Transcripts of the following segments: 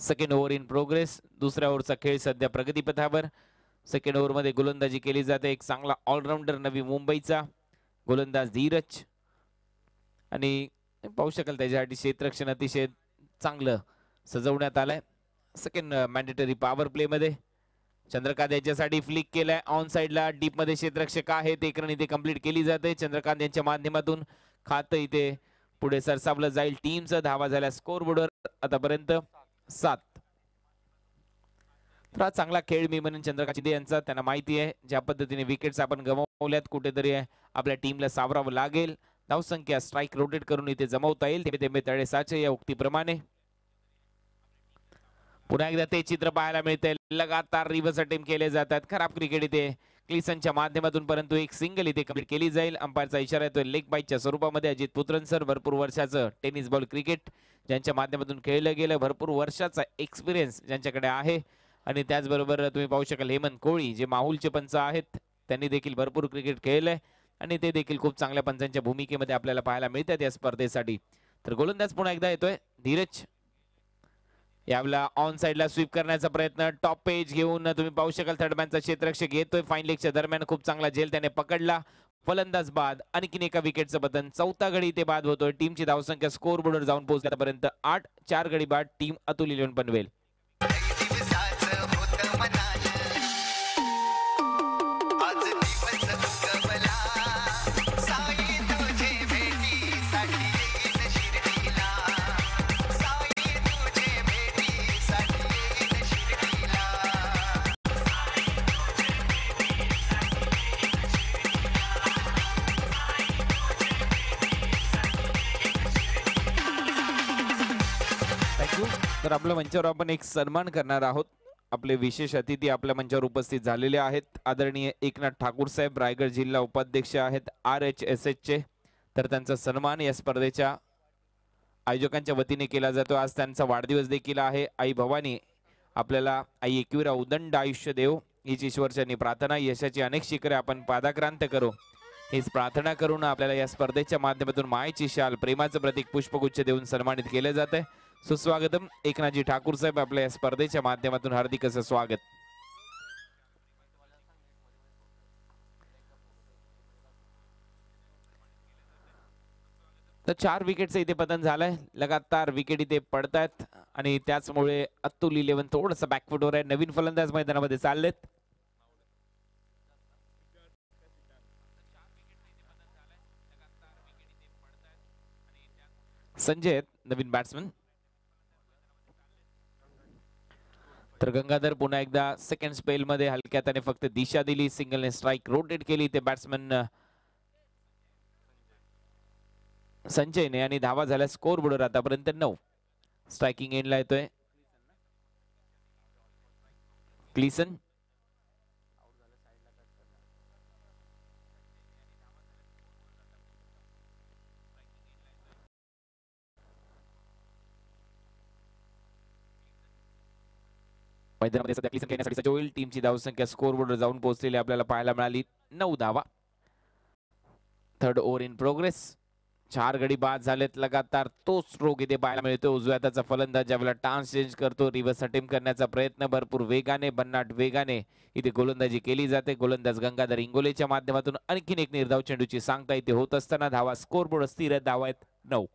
Second over in progress दुसऱ्या ओव्हरचा खेळ सध्या प्रगतीपथावर सेकंड ओव्हरमध्ये गोलंदाजी केली जाते. एक चांगला ऑलराऊंडर नवी मुंबईचा. गोलंदाज धीरज. आणि पाहू शकाल त्याच्यासाठी क्षेत्ररक्षण अतिशय चांगलं सजवण्यात आलंय. सेकंड मॅन्डेटरी पॉवर प्लेमध्ये चंद्रकांत याच्यासाठी फ्लिक केलाय. ऑन साईडला डीपमध्ये क्षेत्ररक्षक आहे ते रन इथे कंप्लीट केली जाते. चंद्रकांत यांच्या माध्यमातून खातं इथे पुढे सरसावलं जाईल. टीमचं धावा झाल्या स्कोर बोर्डवर आतापर्यंत. सात. तर हा चांगला खेळ मी म्हणून चंद्रकांत शिंदे यांचा त्यांना माहिती आहे. ज्या पद्धतीने विकेट्स आपण गमावल्यात कुठेतरी आपल्या टीमला सावरावं लागेल. धावसंख्या स्ट्राईक रोटेट करून इथे जमवता येईल. ते तेंबे तळे साचे या उक्तीप्रमाणे. पुन्हा एकदा ते चित्र पाहायला मिळते लगातार रिव्हर्स अटेम्प केले जातात. खराब क्रिकेट इथे क्लिसनच्या माध्यमातून परंतु एक सिंगल इथे कंप्लीट केली जाईल. अंपायरचा इशारा येतोय. लेग बाईकच्या स्वरूपामध्ये अजित पुत्रन सर भरपूर वर्षाचं टेनिस बॉल क्रिकेट ज्यांच्या माध्यमातून खेळलं गेलं भरपूर वर्षाचा एक्सपिरियन्स ज्यांच्याकडे आहे. आणि त्याचबरोबर तुम्ही पाहू शकाल हेमंत कोळी जे माहुलचे पंच आहेत त्यांनी देखील भरपूर क्रिकेट खेळलंय. आणि ते देखील खूप चांगल्या पंचांच्या भूमिकेमध्ये आपल्याला पाहायला मिळतात या स्पर्धेसाठी. तर गोलंदाज पुन्हा एकदा येतोय. धीरज यावेळेला ऑन साईडला स्वीप करण्याचा प्रयत्न. टॉप पेज घेऊन तुम्ही पाहू शकाल थर्डमॅनचा क्षेत्ररक्षक येतोय. फाईन लेगच्या दरम्यान खूप चांगला झेल त्याने पकडला. फलंदाज बाद आणखीन एका विकेटचं बदन चौथा गडी इथे बाद होतोय. टीमची धावसंख्या स्कोर बोर्डवर जाऊन पोहोचल्यापर्यंत आठ चार गडी बाद टीम अतुल इलेव्हन पनवेल. तर आपल्या मंचावर आपण एक सन्मान करणार आहोत. आपले विशेष अतिथी आपल्या मंचावर उपस्थित झालेले आहेत. आदरणीय एकनाथ ठाकूर साहेब रायगड जिल्हा उपाध्यक्ष आहेत आर एच एस एचचे. तर त्यांचा सन्मान या स्पर्धेच्या आयोजकांच्या वतीने केला जातो. आज त्यांचा वाढदिवस देखील आहे. आई भवानी आपल्याला आई एकविरा उदंड आयुष्य देव. हीच ईश्वरच्यांनी प्रार्थना यशाची अनेक शिखरे आपण पादाक्रांत करू. हीच प्रार्थना करून आपल्याला या स्पर्धेच्या माध्यमातून मायची शाल प्रेमाचं प्रतीक पुष्पगुच्छ देऊन सन्मानित केलं जातं सुस्वागतम. एकनाथजी ठाकूर साहेब आपल्या या स्पर्धेच्या माध्यमातून हार्दिक असं स्वागत. तर चार विकेटचं इथे पतन झालंय. लगातार विकेट इथे पडतायत आणि त्याचमुळे अतुल इलेव्हन थोडंसं बॅकफुटवर आहे. नवीन फलंदाज मैदानामध्ये चाललेत. संजय आहेत, नवीन बॅट्समन तर गंगाधर पुन्हा एकदा सेकंड स्पेलमध्ये हलक्या त्याने फक्त दिशा दिली. सिंगलने स्ट्राईक रोटेट केली. ते बॅट्समन संजयने आणि धावा झाल्या स्कोर बोर्डवर आतापर्यंत नऊ. स्ट्रायकिंग एंडला येतोय. क्लिसन मैदानामध्ये सध्या क्लिसन खेळण्यासाठी सज्ज होईल टीमची धावसंख्या स्कोरबोर्डवर जाऊन पोहोचलेली आपल्याला पाहायला मिळाली. नऊ धावा. थर्ड ओव्हर इन प्रोग्रेस चार गडी बाद झालेत लगातार. तो स्ट्रोक इथे पाहायला मिळतो उजव्या त्याचा फलंदाज ज्यावेळेला टान्स चेंज करतो रिव्हर्स अटेम करण्याचा प्रयत्न भरपूर वेगाने भन्नाट वेगाने इथे गोलंदाजी केली जाते. गोलंदाज गंगाधर इंगोलेच्या माध्यमातून आणखीन एक निर्धाव चेंडूची सांगता इथे होत असताना धावा. स्कोरबोर्ड स्थिर आहेत, धावा आहेत नऊ.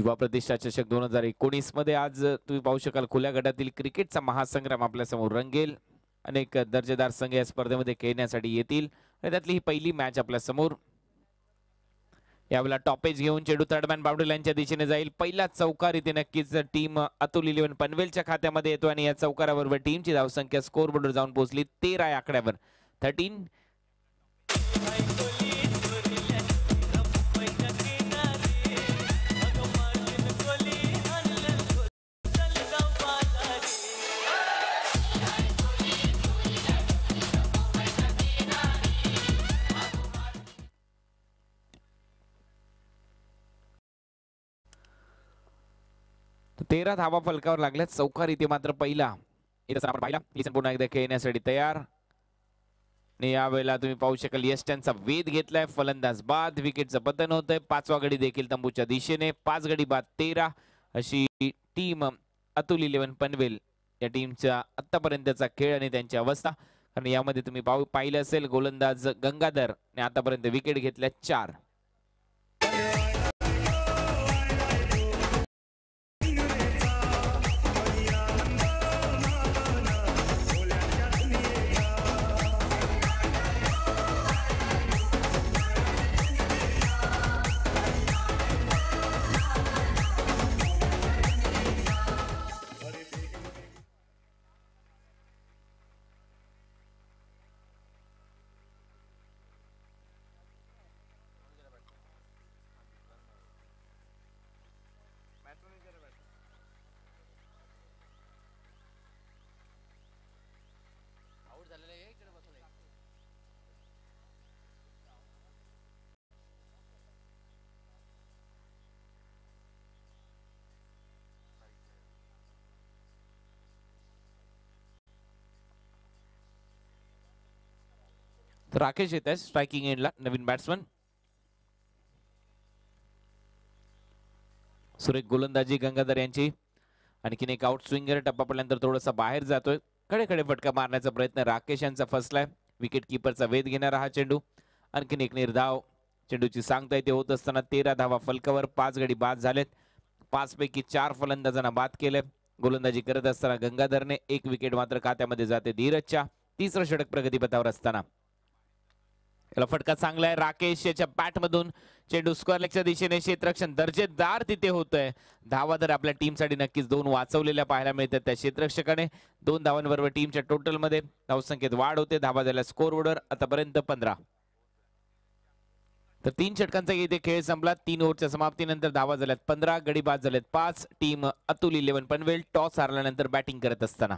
युवा प्रतिष्ठा चषक दोन हजार एकोणीसमध्ये आज तुम्ही पाहू शकाल खुल्या गटातील क्रिकेटचा महासंग्राम आपल्यासमोर रंगेल. अनेक दर्जेदार संघ या स्पर्धेमध्ये खेळण्यासाठी येतील. आणि त्यातली ही पहिली मॅच आपल्यासमोर यावेळेला टॉपेज घेऊन चेडू थर्डमॅन बाउंड्री यांच्या दिशेने जाईल. पहिला चौकार इथे नक्कीच टीम अतुल इलेव्हन पनवेलच्या खात्यामध्ये येतो आणि या चौकाराबरोबर टीमची धावसंख्या स्कोर बोर्डवर जाऊन पोहोचली. तेरा या आकड्यावर. थर्टीन तेरा धावा फलकावर लागल्यात. चौकार इथे मात्र पहिला. इथं आपण पाहिला. इथं पुन्हा एकदा खेळण्यासाठी तयार. आणि यावेळेला तुम्ही पाहू शकाल यश त्यांचा वेध घेतलाय. फलंदाज बाद विकेटचं पतन होतंय. पाचवा गडी देखील तंबूच्या दिशेने. पाच गडी बाद तेरा. अशी टीम अतुल इलेव्हन पनवेल या टीमच्या आतापर्यंतचा खेळ आणि त्यांची अवस्था. कारण यामध्ये तुम्ही पाहू पाहिलं असेल गोलंदाज गंगाधर ने आतापर्यंत विकेट घेतल्या चार. तर राकेश येत आहे स्ट्रायकिंग एंडला नवीन बॅट्समन सुरेख गोलंदाजी गंगाधर यांची. आणखीन एक आउट स्विंगर टप्पा पडल्यानंतर थोडासा बाहेर जातोय. खडे खडे फटका मारण्याचा प्रयत्न राकेश यांचा फसलाय. विकेट किपरचा वेध घेणारा हा चेंडू. आणखीन एक निर्धाव चेंडूची सांगता येते होत असताना तेरा धावा फलकावर पाच गडी बाद झालेत. पाचपैकी चार फलंदाजांना बाद केले गोलंदाजी करत असताना गंगाधरने एक विकेट मात्र खात्यामध्ये जाते धीरजच्या. तिसरं षटक प्रगतीपथावर असताना. याला फटका चांगला आहे. राकेश याच्या बॅटमधून चेंडू स्क्वेअर लेगच्या दिशेने क्षेत्रक्षण दर्जेदार तिथे होतंय. धावा तर आपल्या टीमसाठी नक्कीच दोन वाचवलेल्या पाहायला मिळतात त्या क्षेत्रक्षकाने दोन धावांबरोबर टीमच्या टोटलमध्ये धावसंख्येत वाढ होते. धावा झाल्या स्कोर ओडर आतापर्यंत पंधरा. तर तीन षटकांचा इथे खेळ संपला. तीन ओव्हरच्या समाप्तीनंतर धावा झाल्यात पंधरा गडी बाद झाल्यात पाच. Team Atul eleven Panvel toss हारल्यानंतर batting करत असताना.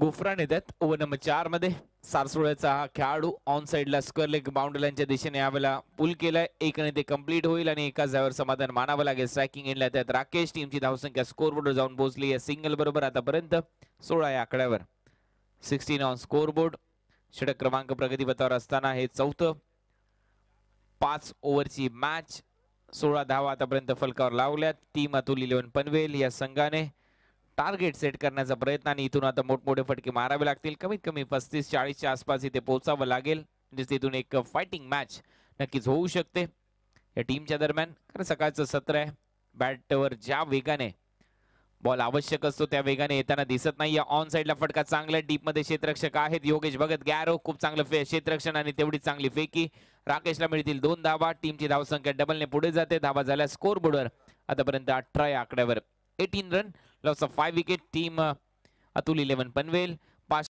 गुफरान येतात. ओव्हर नंबर चारमध्ये सारसोळ्याचा हा खेळाडू ऑन साइडला स्क्वेअर लेग बाउंड्रीलाईनच्या दिशेने यावेळेला पुल केलाय. एकने ते कंप्लीट होईल आणि एका जावर समाधान मानावं लागेल. स्ट्रायकिंग एंडला त्यात राकेश. टीमची धावसंख्या स्कोरबोर्डवर जाऊन पोहोचली या सिंगल बरोबर आतापर्यंत सोळा या आकड्यावर. सिक्स्टीन ऑन स्कोरबोर्ड षटक क्रमांक प्रगतीपथावर असताना हे चौथं. पाच ओव्हरची मॅच सोळा धावा आतापर्यंत फलकावर लावल्यात. टीम अतुल इलेव्हन पनवेल या संघाने टार्गेट सेट करण्याचा प्रयत्न आणि इथून आता मोठमोठे फटके मारावे लागतील. कमीत कमी पस्तीस चाळीसच्या आसपास इथे पोहोचावं लागेल. म्हणजे तिथून एक फायटिंग मॅच नक्कीच होऊ शकते. या टीमच्या दरम्यान कारण सकाळचं सत्र आहे. बॅटवर ज्या वेगाने बॉल आवश्यक असतो त्या वेगाने येताना दिसत नाही. या ऑन साईडला फटका चांगला डीपमध्ये मध्ये आहेत. योगेश भगत गॅरो खूप चांगलं फे क्षेत्रक्षण आणि तेवढी चांगली फेकी. राकेशला मिळतील दोन धावा. टीमची धावसंख्या डबलने पुढे जाते. धावा झाल्या स्कोर बोर्डवर आतापर्यंत अठरा या आकड्यावर. Eighteen run loss of five wicket team Atul eleven Panvel पाच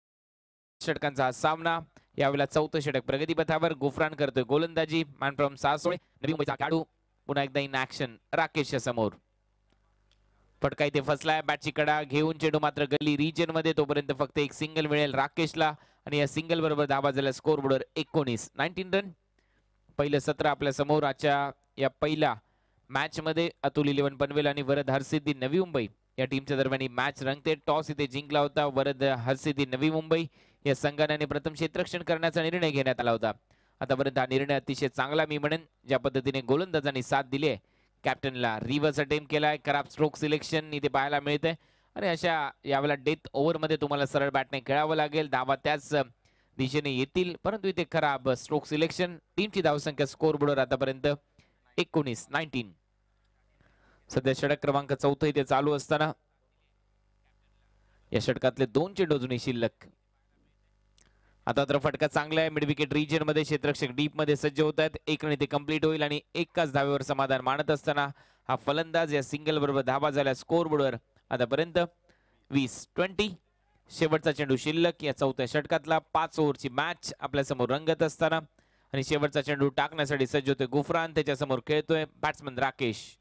षटकांचा हा सामना. यावेळेला चौथं षटक प्रगतीपथावर गोफरान करतोय गोलंदाजी. मॅन फ्रॉम सासोळे नवी मुंबईचा खेळाडू. पुन्हा एकदा इन ऍक्शन राकेशच्या समोर. फटका इथे फसलाय. बॅटची कडा घेऊन चेंडू मात्र गली रिजनमध्ये. तोपर्यंत फक्त एक सिंगल मिळेल राकेशला. आणि या सिंगल बरोबर धाबा झाला स्कोर बोर्डवर एकोणीस. नाईन्टीन रन पहिलं सत्र आपल्यासमोर. आजच्या या पहिल्या मॅच मध्ये अतुल इलेव्हन पनवेल आणि वरद हरसिद्धी नवी मुंबई. या टीमच्या दरम्यान ही मॅच रंगते. टॉस इथे जिंकला होता. वरद हरसिद्धी नवी मुंबई. या संघाने प्रथम क्षेत्रक्षण करण्याचा निर्णय घेण्यात आला होता. आतापर्यंत हा निर्णय अतिशय चांगला मी म्हणेन. ज्या पद्धतीने गोलंदाजांनी साथ दिली आहे. कॅप्टनला रिव्हर्स अटेम्प्ट केलाय. खराब स्ट्रोक सिलेक्शन इथे पाहायला मिळते आणि अशा यावेळेला डेथ ओव्हरमध्ये तुम्हाला सरळ बॅटने खेळावं लागेल. धावा त्याच दिशेने येतील. परंतु इथे खराब स्ट्रोक सिलेक्शन टीमची धावसंख्या स्कोर बोर्डवर आतापर्यंत एकोणीस नाईन्टीन. सध्या षटक क्रमांक चौथं इथे चालू असताना या षटकातले दोन चेंडू अजूनही शिल्लक. आता तर फटका चांगला आहे. मिडविकेट रिजनमध्ये क्षेत्रक्षक डीपमध्ये सज्ज होत आहेत. एक रन इथे कंप्लीट होईल आणि एकाच धावेवर समाधान मानत असताना हा फलंदाज या सिंगल बरोबर धाबा झाला स्कोर बोर्डवर आतापर्यंत वीस ट्वेंटी शेवटचा चेंडू शिल्लक. या चौथ्या षटकातला पाच ओव्हरची मॅच आपल्यासमोर रंगत असताना. आणि शेवटचा चेंडू टाकण्यासाठी सज्ज होतोय गुफरान. त्याच्यासमोर खेळतोय बॅट्समन राकेश.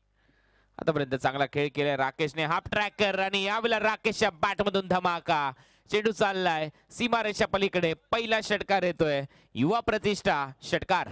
आतापर्यंत चांगला खेळ केलाय राकेशने. हाफ ट्रॅकर आणि यावेळेला राकेशच्या बॅटमधून धमाका. चेंडू चाललाय. सीमारेषा पलीकडे. पहिला षटकार येतोय. युवा प्रतिष्ठा षटकार.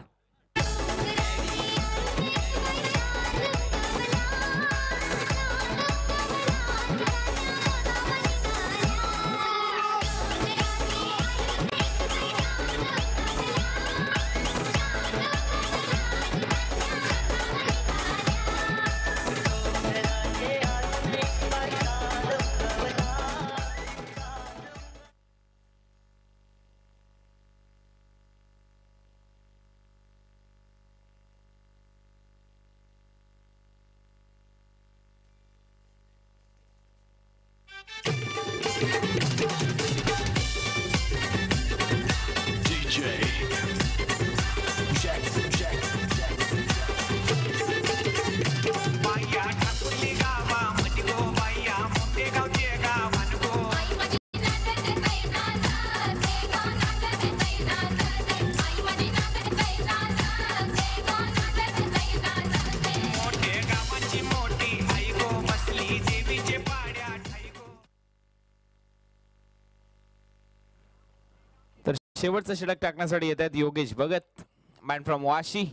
शेवटचं षटक टाकण्यासाठी येत आहेत योगेश भगत मॅन फ्रॉम वाशी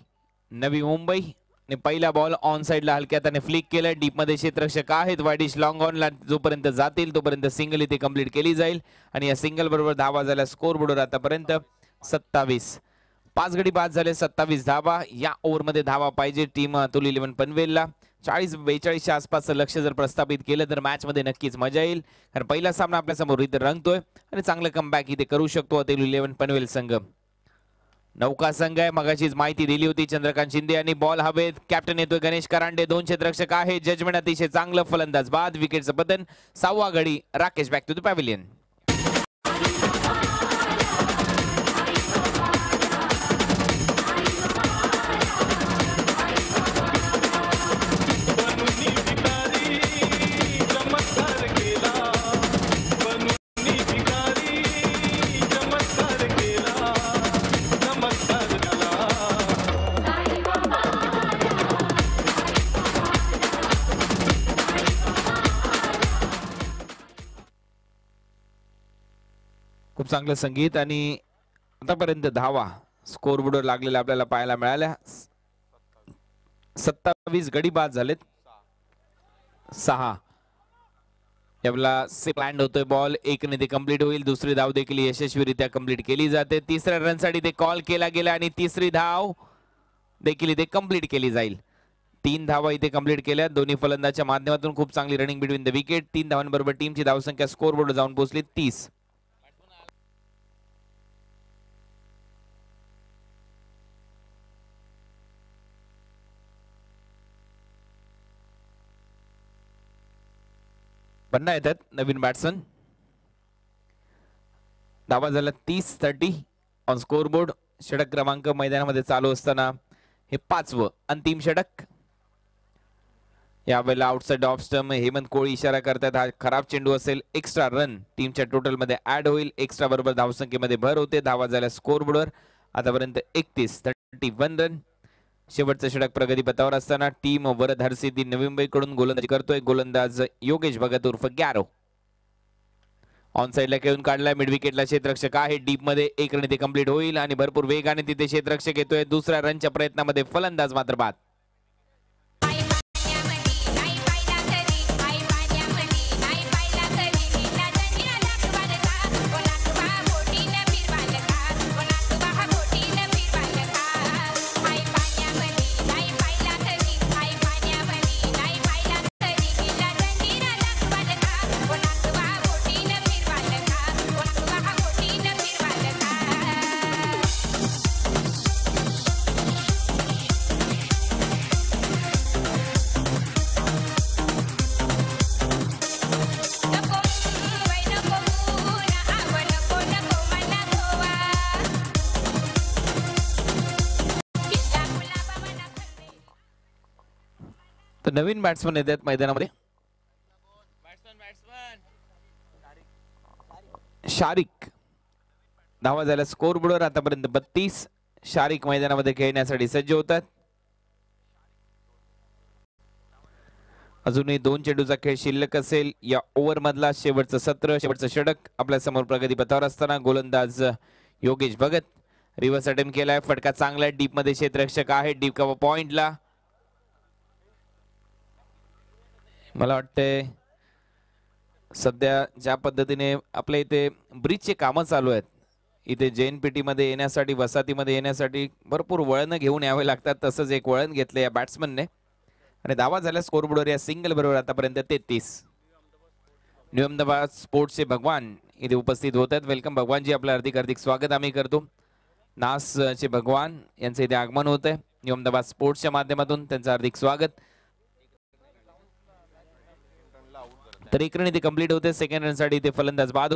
नवी मुंबई आणि पहिला बॉल ऑन साईडला हलक्या त्याने फ्लिक केलाय. डीपमध्ये क्षेत्रक्षक आहेत. वाईडिश लॉंग ऑनला जोपर्यंत जातील तोपर्यंत सिंगल इथे कंप्लीट केली जाईल. आणि या सिंगल बरोबर धावा झाल्या स्कोर बोर्डवर आतापर्यंत सत्तावीस. पाच गडी बाद झाले सत्तावीस धावा. या ओव्हरमध्ये धावा पाहिजे टीम अतुल इलेव्हन पनवेलला. चाळीस बेचाळीसच्या आसपासचं लक्ष जर प्रस्थापित केलं तर मॅचमध्ये नक्कीच मजा येईल. कारण पहिला सामना आपल्यासमोर इथं इथे रंगतोय आणि चांगलं कमबॅक इथे करू शकतो अतुल इलेव्हन पनवेल संघ. नौका संघ आहे मगाशीच माहिती दिली होती चंद्रकांत शिंदे यांनी. बॉल हवेत. कॅप्टन येतोय गणेश करांडे. दोन क्षेत्ररक्षक आहे जजमेंट अतिशय चांगलं फलंदाज बाद. विकेटचं पतन. सहावा गडी Rakesh back to the pavilion चांगलं संगीत आणि आतापर्यंत धावा. स्कोरबोर्डवर लागलेल्या आपल्याला पाहायला मिळाल्या. सत्तावीस गडी बाद झालेत. सहा. यावेळेला प्लॅन्ड होतोय बॉल एक ने ते कंप्लीट होईल. दुसरी धाव देखील यशस्वीरित्या कंप्लीट केली जाते. तिसऱ्या रनसाठी ते कॉल केला गेला आणि तिसरी धाव देखील इथे कंप्लीट केली जाईल. तीन धावा इथे कंप्लीट केल्या. दोन्ही फलंदाच्या माध्यमातून खूप चांगली रनिंग बिटवीन द विकेट तीन धावांबरोबर टीमची धावसंख्या स्कोरबोर्ड जाऊन पोहोचली तीस. पन्ना येतात नवीन बॅट्समन धावा झाला तीस थर्टी ऑन स्कोर बोर्ड षटक क्रमांक मैदानामध्ये चालू असताना हे पाचवं अंतिम षटक. यावेळेला outside off stump Hemant Koli इशारा करतात हा खराब चेंडू असेल एक्स्ट्रा रन टीमच्या टोटलमध्ये ऍड होईल. एक्स्ट्रा बरोबर धावसंख्येमध्ये भर होते. धावा झाल्या स्कोर बोर्डवर आतापर्यंत एकतीस थर्टी वन रन शेवटचं षटक प्रगतीपथावर असताना टीम वरद सिद्धी नवी मुंबईकडून गोलंदाजी करतोय. गोलंदाज योगेश भगत उर्फ गॅरो ऑन साईडला खेळून काढलाय. मिड विकेटला क्षेत्ररक्षक आहे. डीपमध्ये एक रन इथे कंप्लीट होईल आणि भरपूर वेगाने तिथे क्षेत्ररक्षक येतोय. दुसऱ्या रनच्या प्रयत्नामध्ये फलंदाज मात्र बाद. नवीन बॅट्समन येतात मैदानामध्ये. शारिक. धावा झाल्या स्कोर बोर्डवर आतापर्यंत बत्तीस. शारिक मैदानामध्ये खेळण्यासाठी सज्ज होतात अजूनही दोन चेंडूचा खेळ शिल्लक असेल. या ओव्हर मधला शेवटचं सत्र शेवटचं षटक आपल्यासमोर प्रगती पथावर असताना गोलंदाज योगेश भगत. रिव्हर्स अटेम्प्ट केलाय. फटका चांगला आहे. डीपमध्ये क्षेत्ररक्षक आहे. डीप कव्हर पॉइंटला मला वाटतंय सध्या ज्या पद्धतीने आपल्या इथे ब्रिजचे कामं चालू आहेत इथे जैन पेटीमध्ये येण्यासाठी वसाहतीमध्ये येण्यासाठी भरपूर वळणं घेऊन यावे लागतात तसंच एक वळण घेतलं या बॅट्समनने आणि दावा झाला स्कोरबोर्डवर या सिंगल बरोबर आतापर्यंत तेहतीस. न्यू अहमदाबाद स्पोर्ट्सचे भगवान इथे उपस्थित होत आहेत. वेलकम भगवानजी आपलं हार्दिक हार्दिक स्वागत आम्ही करतो. नासचे भगवान यांचं इथे आगमन होत आहे न्यू अहमदाबाद स्पोर्ट्सच्या माध्यमातून त्यांचं हार्दिक स्वागत. तर एक रन इथे कंप्लीट होते सेकंड रनसाठी इथे फलंदाज बाद